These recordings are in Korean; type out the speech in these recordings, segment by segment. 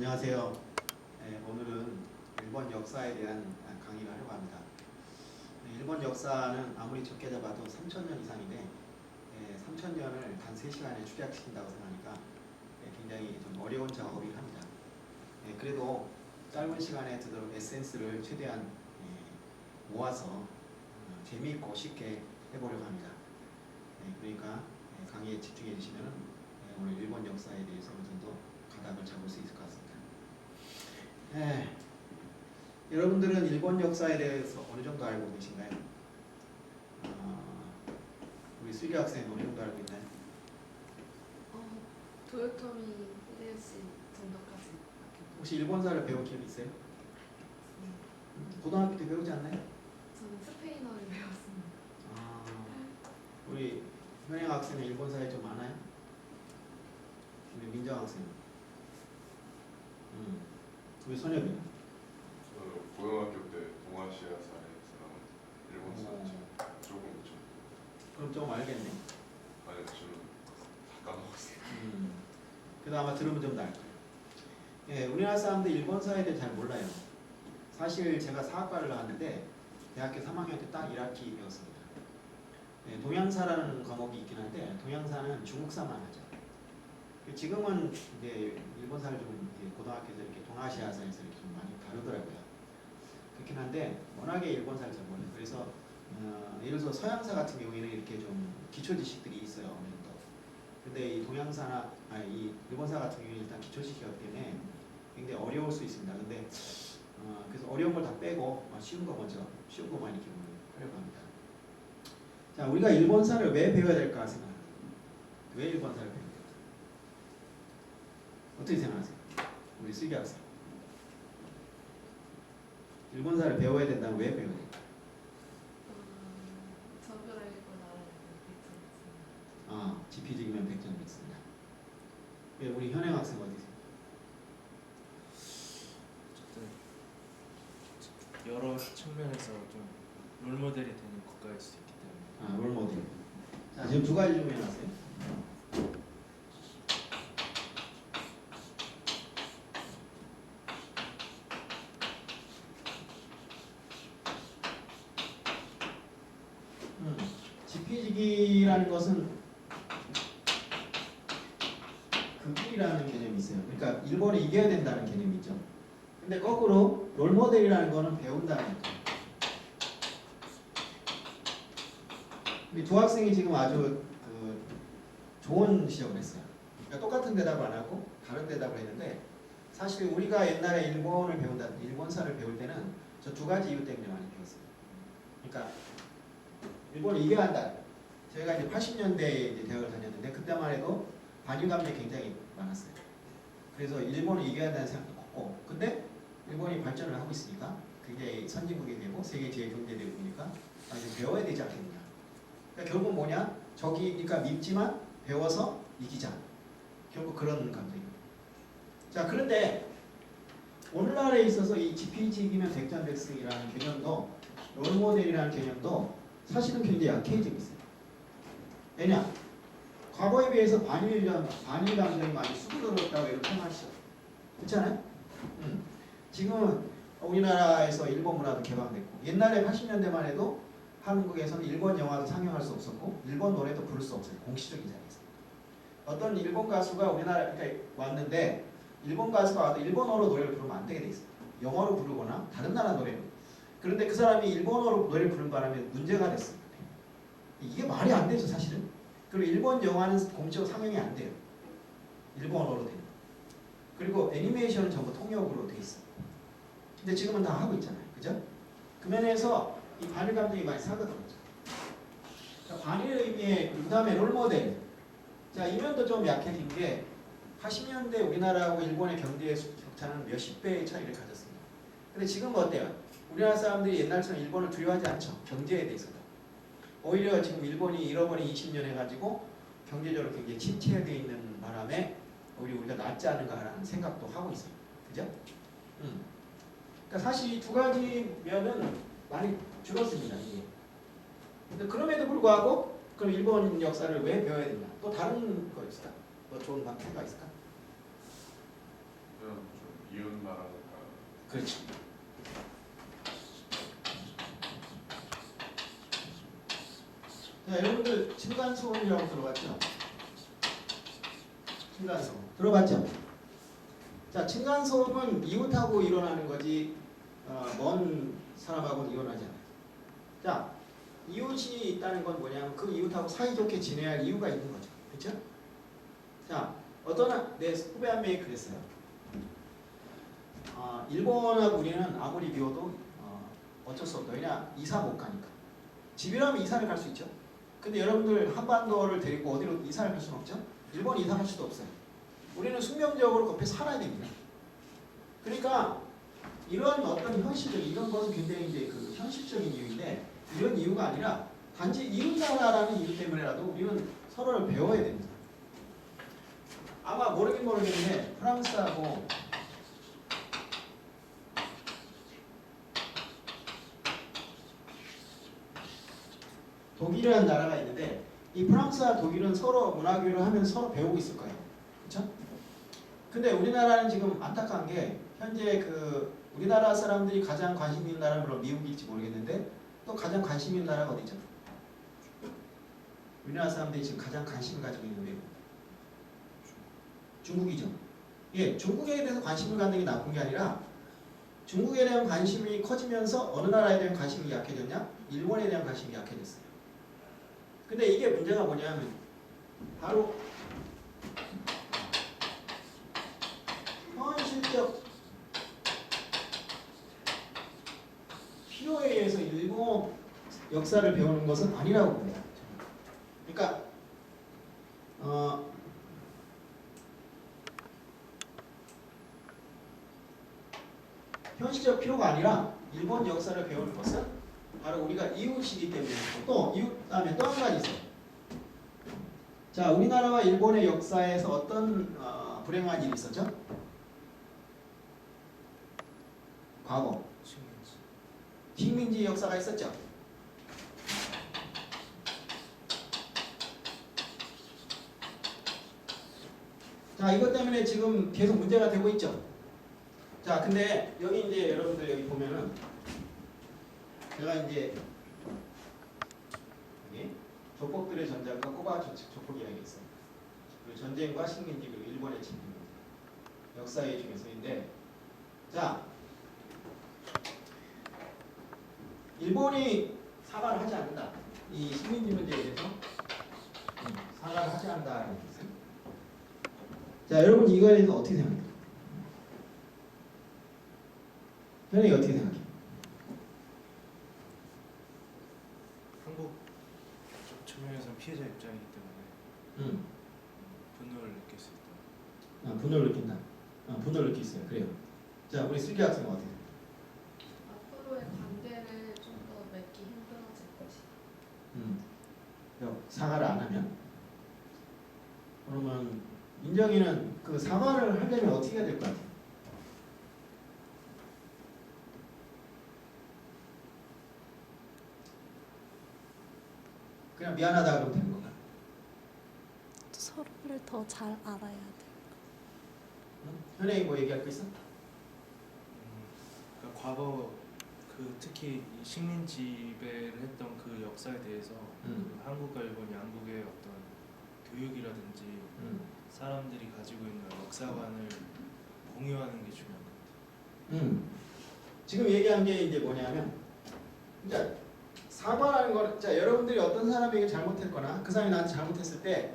안녕하세요. 네, 오늘은 일본 역사에 대한 강의를 하려고 합니다. 네, 일본 역사는 아무리 적게 잡아도 3,000년 이상인데 네, 3,000년을 단 3시간에 축약시킨다고 생각하니까 네, 굉장히 좀 어려운 작업이긴 합니다. 네, 그래도 짧은 시간에 되도록 에센스를 최대한 네, 모아서 어, 재미있고 쉽게 해보려고 합니다. 네, 그러니까 네, 강의에 집중해 주시면 오늘 일본 역사에 대해서 어느 정도 가닥을 잡을 수 있을 것 같습니다. 네. 여러분들은 일본 역사에 대해서 어느 정도 알고 계신가요? 어, 우리 슬기 학생 어느 정도 알고 있나요? 어, 도요토미 히데요시 정도까지 혹시 일본사를 배운 적 있어요? 네. 고등학교 때 배우지 않나요? 저는 스페인어를 배웠습니다. 아, 우리 현영 학생은 일본사에 좀 많아요? 근데 민정 학생. 음, 우리 선엽이. 저는 고등학교 때 동아시아사에서 나온 일본 사진 조금 좀 그럼 좀 알겠네. 지금 다 까먹었어요. 음, 그래도 아마 들으면 좀 나을 거예요. 예, 우리나라 사람들 일본사에 대해 잘 몰라요. 사실 제가 사학과를 나왔는데 대학교 3학년 때 딱 1학기 배웠습니다. 예, 동양사라는 과목이 있긴 한데 동양사는 중국사만 하죠. 그 지금은 이제 일본사를 좀 이제 고등학교에서 이렇게 동아시아사에서 이렇게 좀 많이 다루더라고요. 그렇긴 한데 워낙에 일본사를 잘 몰라요. 그래서 어, 예를 들어서 서양사 같은 경우에는 이렇게 좀 기초 지식들이 있어요. 어느 정도. 근데 이 동양사나 아니 이 일본사 같은 경우는 일단 기초 지식이기 때문에 굉장히 어려울 수 있습니다. 근데 어, 그래서 어려운 걸 다 빼고 어, 쉬운 거 먼저 쉬운 거만 이렇게 하려고 합니다. 자, 우리가 일본사를 왜 배워야 될까 생각합니다. 왜 일본사를 배워야 될까? 어떻게 생각하세요? 우리 슬기 학생. 일본사를 배워야 된다면 왜 배워야 알고 아, 지피지기면 100점 있습니다. 예, 우리 현행 학생 어디세요? 여러 측면에서 좀 롤모델이 되는 국가일 수 있기 때문에 아, 롤모델. 자, 지금 두 가지 좀 해놨어요. 음, 지피지기라는 것은 극이라는 개념이 있어요. 그러니까 일본이 이겨야 된다는 개념이 있죠. 근데 거꾸로 롤모델이라는 거는 배운다는 거죠. 우리 두 학생이 지금 아주 그 좋은 지적을 했어요. 그러니까 똑같은 대답을 안 하고 다른 대답을 했는데 사실 우리가 옛날에 일본을 배운다, 일본사를 배울 때는 저 두 가지 이유 때문에 많이 배웠어요. 그러니까 일본을 이겨야 한다. 저희가 이제 80년대에 이제 대학을 다녔는데 그때만 해도 반일 감정이 굉장히 많았어요. 그래서 일본을 이겨야 한다는 생각도 컸고, 근데 일본이 발전을 하고 있으니까 그게 선진국이 되고 세계 제일 경제되고 보니까 아, 이제 배워야 되지 않겠느냐. 그러니까 결국 뭐냐? 적이니까 밉지만 배워서 이기자. 결국 그런 감정입니다. 자, 그런데 오늘날에 있어서 이 지피지기면 백전백승이라는 개념도 롤모델이라는 개념도 사실은 굉장히 약해지고 있어요. 왜냐? 과거에 비해서 반일감, 반일 감정이 많이 수그러졌다고 이렇게 생각하시죠. 그렇잖아요? 음. 지금은 우리나라에서 일본 문화도 개방됐고 옛날에 80년대만 해도 한국에서는 일본 영화도 상영할 수 없었고 일본 노래도 부를 수 없어요. 공식적인 자리에서. 어떤 일본 가수가 우리나라에 그러니까 왔는데 일본 가수가 와도 일본어로 노래를 부르면 안 되게 돼 있어요. 영어로 부르거나 다른 나라 노래로. 그런데 그 사람이 일본어로 노래를 부른 바람에 문제가 됐어요. 이게 말이 안 되죠, 사실은. 그리고 일본 영화는 공식적으로 상영이 안 돼요. 일본어로 돼요. 그리고 애니메이션은 전부 통역으로 돼 있어요. 근데 지금은 다 하고 있잖아요. 그죠? 그 면에서 이 반일 감정이 많이 사거든요. 자, 반일 의미의 그 다음에 롤모델. 자, 이면도 좀 약해진 게 80년대 우리나라하고 일본의 경제 격차는 몇십 배의 차이를 가졌습니다. 근데 지금은 어때요? 우리나라 사람들이 옛날처럼 일본을 두려워하지 않죠. 경제에 대해서도. 오히려 지금 일본이 잃어버린 20년 해가지고 경제적으로 굉장히 침체되어 있는 바람에 오히려 우리가 낫지 않은가라는 생각도 하고 있어요. 그죠? 음. 그러니까 사실 이 두 가지 면은 많이 줄었습니다. 이게. 근데 그럼에도 불구하고 그럼 일본 역사를 왜 배워야 되냐? 또 다른 거 있을까? 뭐 좋은 방 생각 있을까? 좀 나라니까. 그렇지. 자, 여러분들 층간소음이라고 들어봤죠? 층간소음 들어봤죠? 자, 층간소음은 이웃하고 일어나는 거지 어, 먼 사람하고는 일어나지 않아요. 자, 이웃이 있다는 건 뭐냐면 그 이웃하고 사이좋게 지내야 할 이유가 있는 거죠. 그렇죠? 자, 어떤 한- 내 후배 한 명이 그랬어요. 아, 일본하고 우리는 아무리 비워도 어, 어쩔 수 없다. 왜냐 이사 못 가니까. 집이라면 이사를 갈 수 있죠. 근데 여러분들 한반도를 데리고 어디로 이사를 갈 수는 없죠. 일본 이사 갈 수도 없어요. 우리는 숙명적으로 그 옆에 살아야 됩니다. 그러니까 이런 어떤 현실적 이런 것은 굉장히 이제 그 현실적인 이유인데 이런 이유가 아니라 단지 이웃나라라는 이유 때문에라도 우리는 서로를 배워야 됩니다. 아마 모르긴 모르겠는데 프랑스하고 독일이라는 나라가 있는데 이 프랑스와 독일은 서로 문화 교류를 하면서 서로 배우고 있을 거예요. 그렇죠? 근데 우리나라는 지금 안타까운 게 현재 그 우리나라 사람들이 가장 관심 있는 나라는 물론 미국일지 모르겠는데 또 가장 관심 있는 나라가 어디죠? 우리나라 사람들이 지금 가장 관심을 가지고 있는 외국 중국이죠. 예, 중국에 대해서 관심을 갖는 게 나쁜 게 아니라 중국에 대한 관심이 커지면서 어느 나라에 대한 관심이 약해졌냐? 일본에 대한 관심이 약해졌어요. 근데 이게 문제가 뭐냐면 바로 현실적 필요에 의해서 일본 역사를 배우는 것은 아니라고 봅니다. 그러니까 어, 현실적 필요가 아니라 일본 역사를 배우는 것은 바로 우리가 이웃이기 때문에 또 이웃 다음에 또 한 가지 있어요. 자, 우리나라와 일본의 역사에서 어떤 어, 불행한 일이 있었죠? 과거 식민지. 역사가 있었죠. 자, 이것 때문에 지금 계속 문제가 되고 있죠. 자, 근데 여기 이제 여러분들 여기 보면은 제가 이제 여기 조폭들의 전쟁과 꼬바 조- 조폭 이야기. 그리고 전쟁과 식민지 그리고 일본의 침입 역사의 중에서인데 자 일본이 사과를 하지 않는다. 이 식민지 문제에 대해서 음, 사과를 하지 않는다는 뜻은. 자, 여러분 이거에 대해서 어떻게 생각해요? 현영이 어떻게 생각해? 한국 쪽 측면에서는 피해자 입장이기 때문에 음, 분노를 느낄 수 있다. 아, 분노를 느낀다. 아, 분노를 느낄 수 있어요. 그래요. 자, 우리 슬기 어떻게? 생각해? 앞으로의 관계를 좀 더 맺기 힘들어질 것이다. 음, 사과를 안 하면 그러면 민정이는 그 사과를 하려면 어떻게 해야 될 것 같아? 그냥 미안하다 그러면 되는 건가? 서로를 더잘 알아야 돼. 응? 현영이 뭐 얘기할 거 있어? 음, 그러니까 과거 그 특히 이 식민 지배를 했던 그 역사에 대해서 음. 그 한국과 일본 양국의 어떤 교육이라든지 음. 사람들이 가지고 있는 역사관을 공유하는 게 중요한 것 같아요. 음. 지금 얘기한 게 이제 뭐냐면, 그러니까 사과라는 거는, 자 여러분들이 어떤 사람에게 잘못했거나 그 사람이 나한테 잘못했을 때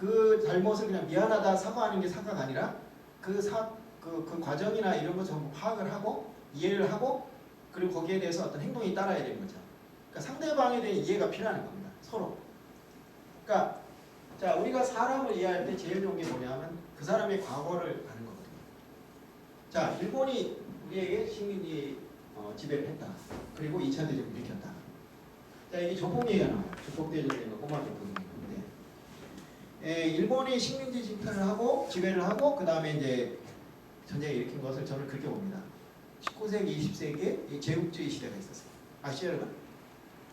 그 잘못을 그냥 미안하다 사과하는 게 사과가 아니라 그 사 그 그 과정이나 이런 거 전부 파악을 하고 이해를 하고 그리고 거기에 대해서 어떤 행동이 따라야 되는 거죠. 그러니까 상대방에 대한 이해가 필요한 겁니다. 서로. 그러니까 자 우리가 사람을 이해할 때 제일 좋은 게 뭐냐면 그 사람의 과거를 아는 거거든요. 자, 일본이 우리에게 식민지 어, 지배를 했다. 그리고 2차 대전을 일으켰다. 자, 이게 조폭 얘기가 나와요. 조폭 대전인가 꼬마 조폭 얘기 에, 일본이 식민지 집회를 하고 지배를 하고 그 다음에 이제 전쟁을 일으킨 것을 저는 그렇게 봅니다. 19세기, 20세기에 이 제국주의 시대가 있었어요. 여러분?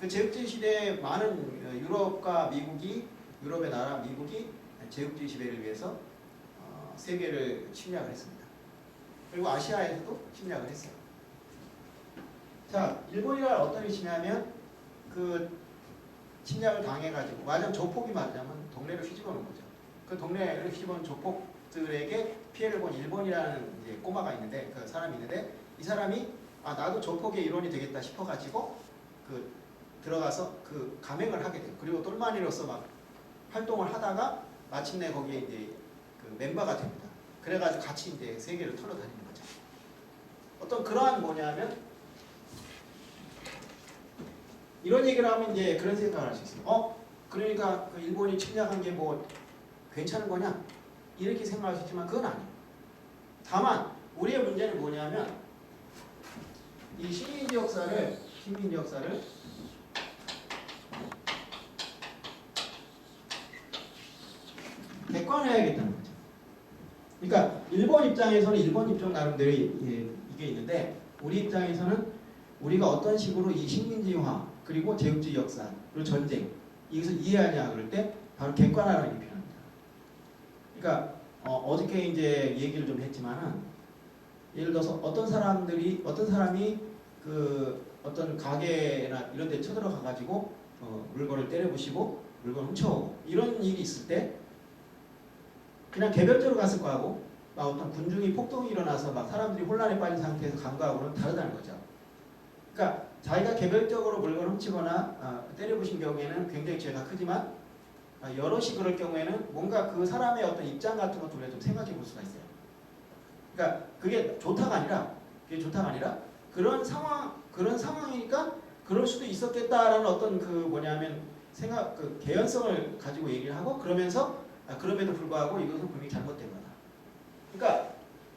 그 제국주의 시대에 많은 어, 유럽과 미국이 유럽의 나라 미국이 제국주의 지배를 위해서 어, 세계를 침략을 했습니다. 그리고 아시아에서도 침략을 했어요. 자, 일본이란 어떤 위치냐면 그 침략을 당해가지고 완전 조폭이 말하자면 동네를 휘집어 놓은 거죠. 그 동네를 휘집어 놓은 조폭들에게 피해를 본 일본이라는 이제 꼬마가 있는데 그 사람이 있는데 이 사람이 아 나도 조폭의 일원이 되겠다 싶어가지고 그 들어가서 그 감행을 하게 돼요. 그리고 똘마니로서 막 활동을 하다가 마침내 거기에 이제 그 멤버가 됩니다. 그래가지고 같이 이제 세계를 털어다니는 거죠. 어떤 그러한 뭐냐면 이런 얘기를 하면 이제 그런 생각을 할 수 있어요. 어? 그러니까 그 일본이 침략한 게 뭐 괜찮은 거냐? 이렇게 생각할 수 있지만 그건 아니에요. 다만 우리의 문제는 뭐냐면 이 식민지 역사를 식민지 역사를 객관화해야겠다는 거죠. 그러니까 일본 입장에서는 일본 입장 나름대로 이- 이게 있는데 우리 입장에서는 우리가 어떤 식으로 이 식민지화 그리고 제국주의 역사 그리고 전쟁 이것을 이해하냐 그럴 때 바로 객관화라는 게 필요합니다. 그러니까 어, 저께 이제 얘기를 좀 했지만은 예를 들어서 어떤 사람들이 어떤 사람이 그 어떤 가게나 이런 데 쳐들어가 가지고 어, 물건을 때려부시고 물건 훔쳐오고 이런 일이 있을 때 그냥 개별적으로 갔을 거하고 막 어떤 군중이 폭동이 일어나서 막 사람들이 혼란에 빠진 상태에서 간 거하고는 다르다는 거죠. 그러니까 자기가 개별적으로 물건을 훔치거나 아, 때려부신 경우에는 굉장히 죄가 크지만 아, 여럿이 그럴 경우에는 뭔가 그 사람의 어떤 입장 같은 것도 우리가 좀 생각해 볼 수가 있어요. 그러니까 그게 좋다가 아니라 그게 좋다가 아니라 그런 상황 그런 상황이니까 그럴 수도 있었겠다라는 어떤 그 뭐냐면 생각 그 개연성을 가지고 얘기를 하고 그러면서 아, 그럼에도 불구하고 이것은 분명히 잘못된 거다. 그러니까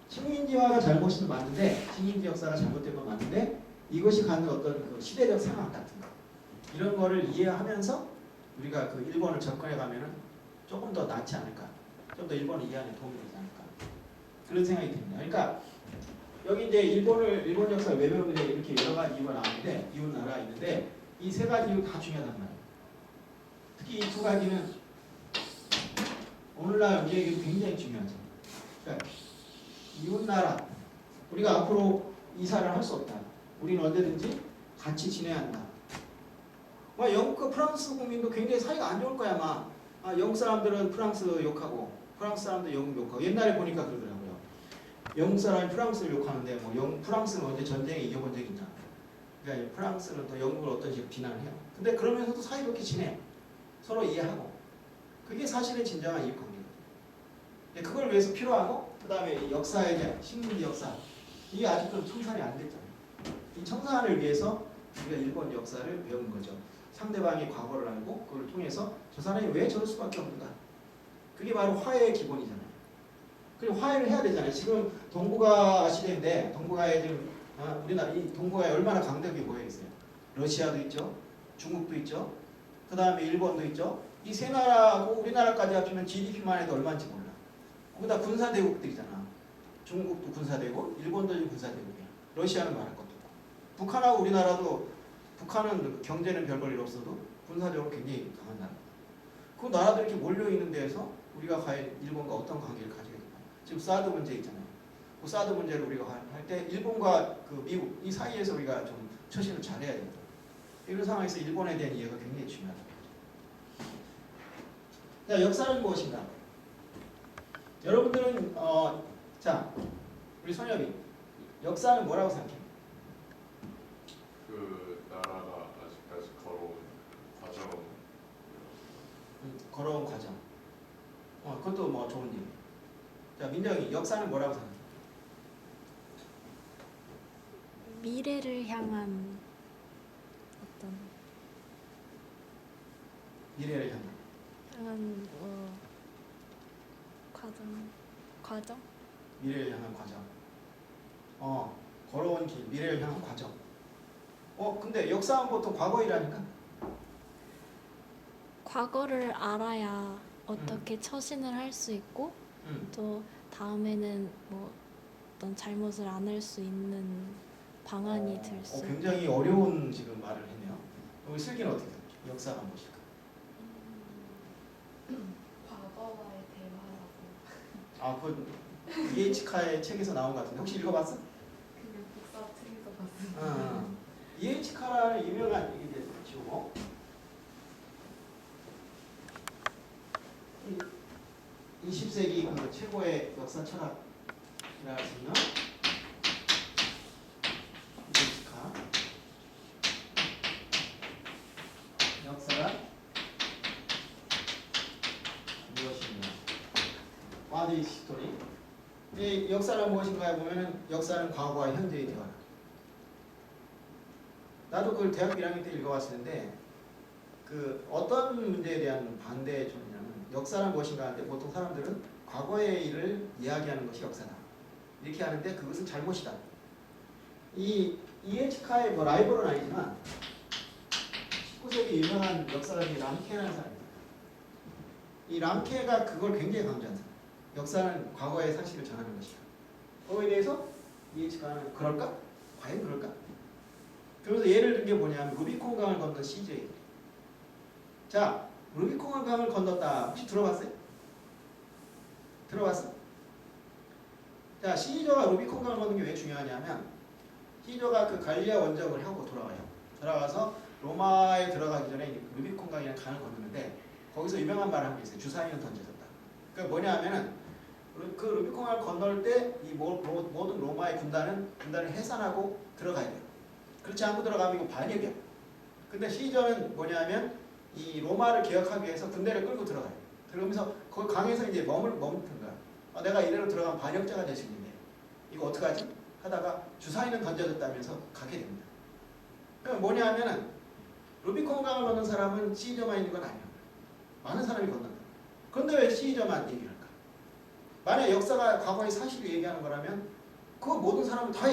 식민지화가 잘못은 맞는데 식민지 역사가 잘못된 건 맞는데 이것이 갖는 어떤 그 시대적 상황 같은 거 이런 거를 이해하면서 우리가 그 일본을 접근해 가면은 조금 더 낫지 않을까 좀 더 일본을 이해하는 데 도움이 되지 않을까 그런 생각이 듭니다. 그러니까 여기 이제 일본을 일본 역사 왜 배우느냐 이렇게 여러 가지 이유가 나오는데 이웃 나라가 있는데 이 세 가지 이유 다 중요하단 말이에요. 특히 이 두 가지는 오늘날 우리에게 굉장히 중요하죠. 그러니까 이웃 나라 우리가 앞으로 이사를 할 수 없다. 우리는 언제든지 같이 지내야 한다. 뭐 영국, 프랑스 국민도 굉장히 사이가 안 좋을 거야 아마. 아, 영국 사람들은 프랑스 욕하고 프랑스 사람들 영국 욕하고 옛날에 보니까 그러더라고요. 영국 사람이 프랑스를 욕하는데 뭐 영, 프랑스는 언제 전쟁에 이겨본 적 있냐. 그러니까 프랑스는 또 영국을 어떤 식으로 비난을 해요. 근데 그러면서도 사이좋게 지내. 서로 이해하고. 그게 사실은 진정한 관계거든요. 근데 그걸 위해서 필요하고 그 다음에 역사에 대한 식민지 역사 이게 아직도 청산이 안 됐잖아요. 이 청산을 위해서 우리가 일본 역사를 배우는 거죠. 상대방의 과거를 알고 그걸 통해서 저 사람이 왜 저럴 수밖에 없는가. 그게 바로 화해의 기본이잖아요. 그리고 화해를 해야 되잖아요. 지금 동북아 시대인데 동북아에 지금 아, 우리나라 이 동북아에 얼마나 강대국이 모여 있어요. 러시아도 있죠. 중국도 있죠. 그 다음에 일본도 있죠. 이 세 나라하고 우리나라까지 합치면 GDP만 해도 얼마인지 몰라. 거기다 군사대국들이잖아. 중국도 군사대국, 일본도 군사대국이야. 러시아는 말할 것도 없고. 북한하고 우리나라도 북한은 경제는 별볼일 없어도 군사적으로 굉장히 강한 나라. 그 나라들이 이렇게 몰려 있는 데에서 우리가 과연 일본과 어떤 관계를 가지게 될까? 지금 사드 문제 있잖아요. 그 사드 문제를 우리가 할 때 일본과 그 미국 이 사이에서 우리가 좀 처신을 잘해야 된다. 이런 상황에서 일본에 대한 이해가 굉장히 중요하다. 자, 역사는 무엇인가? 여러분들은 어, 자, 우리 손엽이 역사는 뭐라고 생각해? 그 나라가 아직까지 걸어온 과정 음, 걸어온 과정. 어, 그것도 뭐 좋은 일. 자, 민정이 역사는 뭐라고 생각해? 미래를 향한 어떤 미래를 향한. 향한 어, 과정 과정 미래를 향한 과정. 어, 걸어온 길, 미래를 향한 과정. 어, 근데 역사는 보통 과거이라니까? 과거를 알아야 어떻게 처신을 할 수 있고 음. 또 다음에는 뭐 어떤 잘못을 안 할 수 있는 방안이 어, 될 어, 수. 굉장히 어려운 지금 말을 했네요. 우리 슬기는 어떻게 생각해? 역사가 무엇일까? 과거와의 대화라고. 아, 그 EH카의 책에서 나온 것 같은데 혹시 읽어봤어? 그냥 복사 책에서 봤어요. 어. EH카라는 유명한 이게 이제 지금 20세기 그 최고의 역사 철학이라 할수 있는 EH카 역사가 무엇이냐 What is history? 이 역사는 무엇인가 보면은 역사는 과거와 현재의 대화다. 나도 그걸 대학교 1학년 때 읽어봤었는데 그 어떤 문제에 대한 반대 점이냐면 역사는 무엇인가 하는데 보통 사람들은 과거의 일을 이야기하는 것이 역사다 이렇게 하는데 그것은 잘못이다. 이 이에치카의 뭐 라이벌은 아니지만 19세기 유명한 역사가인 람케라는 사람입니다. 이 람케가 그걸 굉장히 강조한 사람. 역사는 과거의 사실을 전하는 것이다. 그거에 대해서 이에치카는 그럴까? 과연 그럴까? 그래서 예를 든 게 뭐냐면 루비콘 강을 건넌 CJ. 자, 루비콘 강을 건넜다. 혹시 들어봤어요? 들어봤어? 자, 시저가 루비콘 강을 건는 게왜 중요하냐면 시저가 그 갈리아 원정을 하고 돌아와요. 돌아와서 로마에 들어가기 전에 이 루비콘 강이라는 강을 건너는데 거기서 유명한 말한게 있어요. 주사위는 던져졌다. 그 뭐냐면은 루- 그 루비콘강을 건널 때 이 모든 로마의 군단은 군단을 해산하고 들어가야 돼요. 그렇지 않고 들어가면 이거 반역이야. 근데 시저는 뭐냐면 이 로마를 개혁하기 위해서 군대를 끌고 들어가요. 그러면서 거기 강에서 이제 머물 머무는 거야. 아, 내가 이대로 들어가면 반역자가 될 수 있는데 이거 어떡하지? 하다가 주사위는 던져졌다면서 가게 됩니다. 그럼 뭐냐면은 루비콘 강을 건넌 사람은 시저만 있는 건 아니야. 많은 사람이 건넌다. 그런데 왜 시저만 얘기할까? 만약 역사가 과거의 사실을 얘기하는 거라면 그 모든 사람은 다